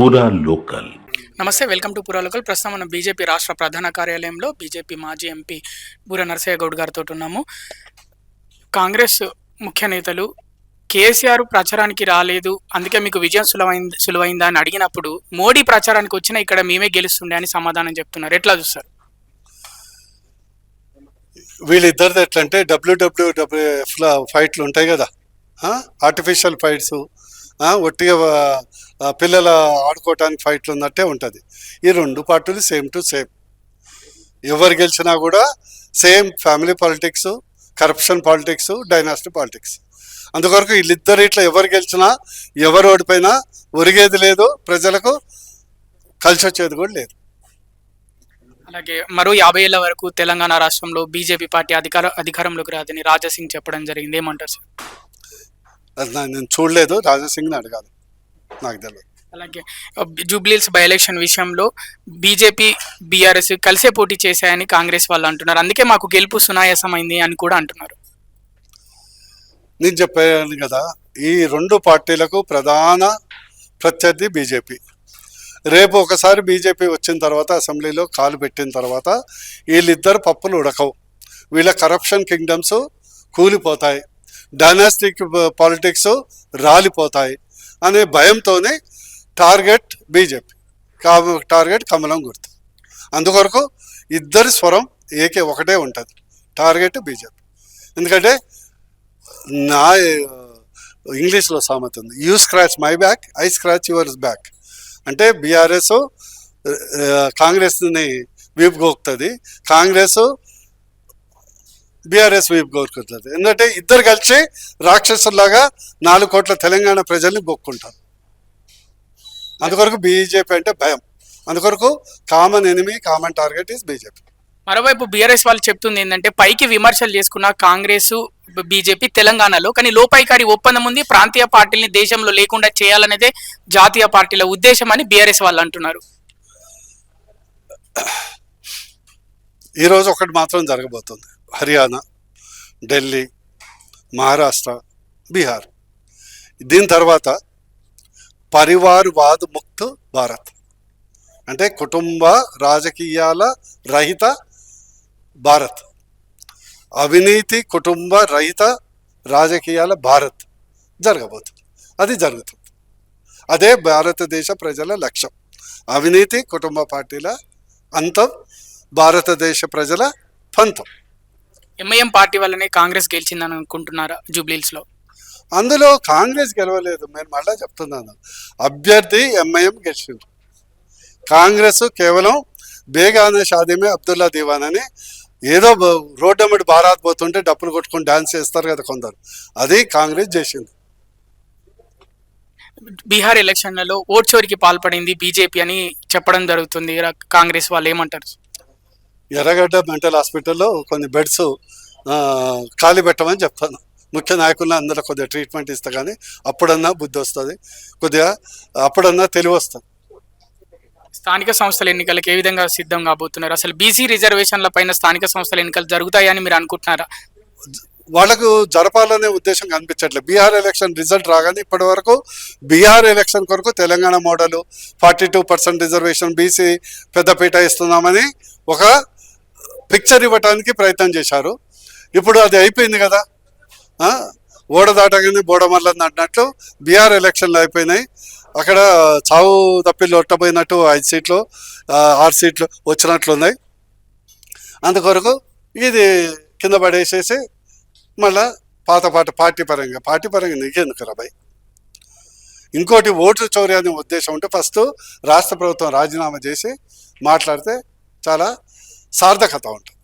పూరా లోకల్ నమస్తే welcome to పురాలోకల్ ప్రస్తుతం మనం బీజేపీ రాష్ట్ర ప్రధాన కార్యాలయంలో బీజేపీ మాజీ ఎంపీ బూర నరసయ్య గౌడ్ గారితో ఉన్నాము. కాంగ్రెస్ ముఖ్య నేతలు కేసీఆర్ ప్రచారానికి రాలేదు అందుకే మీకు విజయం సులువైంది సులువైందా అని అడిగినప్పుడు మోడీ ప్రచారానికి వచ్చినా ఇక్కడ మేమే గెలుస్తుండే అని సమాధానం చెప్తున్నారు. ఎట్లా చూస్తారు? వీళ్ళిద్దరిది ఎట్లంటే డబ్ల్యూడబ్ల్యూడబ్ల్యూఎఫ్ల ఫైట్లు ఉంటాయి కదా ఆర్టిఫిషియల్ ఫైట్స్ ఒట్టిగా పిల్లల ఆడుకోవటానికి ఫైట్లు ఉన్నట్టే ఉంటుంది. ఈ రెండు పార్టీలు సేమ్ టు సేమ్ ఎవరు గెలిచినా కూడా same family politics corruption politics dynasty politics అందుకొరకు వీళ్ళిద్దరు ఇట్లా ఎవరు గెలిచినా ఎవరు ఓడిపోయినా ఒరిగేది లేదు ప్రజలకు కలిసి వచ్చేది కూడా లేదు. అలాగే మరో యాభై ఏళ్ళ వరకు తెలంగాణ రాష్ట్రంలో బీజేపీ పార్టీ అధికార అధికారంలోకి రాదని రాజాసింగ్ చెప్పడం జరిగింది. ఏమంటారు సార్? అది నేను చూడలేదు రాజాసింగ్ని అడగాలి. నాకు తెలియదు అలాగే జూబ్లీల్స్ బై ఎలక్షన్ విషయంలో బీజేపీ బీఆర్ఎస్ కలిసే పోటీ చేశాయని కాంగ్రెస్ వాళ్ళు అంటున్నారు. అందుకే మాకు గెలుపు సునాయాసమైంది అని కూడా అంటున్నారు. నేను చెప్పాను కదా ఈ రెండు పార్టీలకు ప్రధాన ప్రత్యర్థి బీజేపీ. రేపు ఒకసారి బీజేపీ వచ్చిన తర్వాత అసెంబ్లీలో కాలు పెట్టిన తర్వాత వీళ్ళిద్దరు పప్పులు ఉడకవు. వీళ్ళ కరప్షన్ కింగ్డమ్స్ కూలిపోతాయి. డైనాస్టిక్ పాలిటిక్స్ రాలిపోతాయి. అనే భయంతోనే టార్గెట్ బీజేపీ. కా టార్గెట్ కమలం గుర్తు. అందుకొరకు ఇద్దరి స్వరం ఏకే ఒకటే ఉంటుంది. Target BJP. ఎందుకంటే నా ఇంగ్లీష్లో సామెత ఉంది. You scratch my back I scratch yours back అంటే బీఆర్ఎస్ కాంగ్రెస్ని వీపుగోక్తుంది కాంగ్రెస్ బీఆర్ఎస్ వీపు గోరుకుంటుంది ఎందుకంటే ఇద్దరు కలిసి రాక్షసుల్లాగా నాలుగు కోట్ల తెలంగాణ ప్రజల్ని గొక్కుంటారు అందుకొరకు బీజేపీ అంటే భయం. అందుకొరకు common enemy common target is BJP. మరోవైపు బీఆర్ఎస్ వాళ్ళు చెప్తుంది ఏంటంటే పైకి విమర్శలు చేసుకున్న కాంగ్రెస్ బీజేపీ తెలంగాణలో కానీ లోపాయికారి ఒప్పందం ఉంది ప్రాంతీయ పార్టీల్ని దేశంలో లేకుండా చేయాలనేదే జాతీయ పార్టీల ఉద్దేశం అని బీఆర్ఎస్ వాళ్ళు అంటున్నారు. ఈరోజు ఒకటి మాత్రం జరగబోతుంది. హర్యానా ఢిల్లీ మహారాష్ట్ర బీహార్. దీని తర్వాత పరివార్వాద్ ముక్త్ భారత్. అంటే కుటుంబ రాజకీయాల రహిత భారత్. అవినీతి కుటుంబ రహిత రాజకీయాల భారత్. జరగబోతుంది అది జరుగుతుంది అదే భారతదేశ ప్రజల లక్ష్యం. అవినీతి కుటుంబ పార్టీల అంతం భారతదేశ ప్రజల పంతం. ఎంఐఎం పార్టీ వల్లనే కాంగ్రెస్ గెలిచిందని అనుకుంటున్నారా జూబ్లీల్స్లో అందులో కాంగ్రెస్ గెలవలేదు. నేను మళ్ళా చెప్తున్నాను. అభ్యర్థి ఎంఐఎం గెలిచింది. కాంగ్రెస్ కేవలం బేగానే షాదీమే అబ్దుల్లా దివాన్ అని ఏదో బ- రోడ్డు అమ్మడి బారాత్ పోతుంటే డప్పులు కొట్టుకొని డాన్స్ చేస్తారు కదా కొందరు. అది కాంగ్రెస్ చేసింది. బీహార్ ఎలక్షన్లలో ఓట్ చోరికి పాల్పడింది బీజేపీ అని చెప్పడం జరుగుతుంది. కాంగ్రెస్ వాళ్ళు ఏమంటారు? ఎర్రగడ్డ మెంటల్ హాస్పిటల్లో కొన్ని బెడ్స్ ఖాళీ పెట్టమని చెప్తాను. ముఖ్య నాయకులను అందరూ కొద్దిగా ట్రీట్మెంట్ ఇస్తా కానీ అప్పుడన్నా బుద్ధి వస్తుంది. కొద్దిగా అప్పుడన్నా తెలివి వస్తుంది. స్థానిక సంస్థల ఎన్నికలకు ఏ విధంగా సిద్ధం కాబోతున్నారు? అసలు బీసీ రిజర్వేషన్ల పైన స్థానిక సంస్థల ఎన్నికలు జరుగుతాయని మీరు అనుకుంటున్నారా? వాళ్ళకు జరపాలనే ఉద్దేశం కనిపించట్లేదు. బీహార్ ఎలక్షన్ రిజల్ట్ రాగానే ఇప్పటి వరకు బీహార్ ఎలక్షన్ కొరకు Telangana model forty two percent reservation BC పెద్దపీట ఇస్తున్నామని ఒక పిక్చర్ ఇవ్వటానికి ప్రయత్నం చేశారు. ఇప్పుడు అది అయిపోయింది కదా. ఓడ దాటగానే బోడమల్లని అన్నట్లు బీహార్ ఎలక్షన్లు అయిపోయినాయి. అక్కడ చావు తప్పిళ్ళు ఒట్టబోయినట్టు ఐదు సీట్లు ఆరు సీట్లు వచ్చినట్లున్నాయి. అందుకొరకు ఇది కింద పడేసేసి మళ్ళా పాత పాట పార్టీ పరంగా పార్టీ పరంగా నీకెందుకు రాబాయ్ ఇంకోటి ఓట్లు చౌర్య అనే ఉద్దేశం ఉంటే ఫస్ట్ రాష్ట్ర ప్రభుత్వం రాజీనామా చేసి మాట్లాడితే చాలా సార్థకత ఉంటుంది.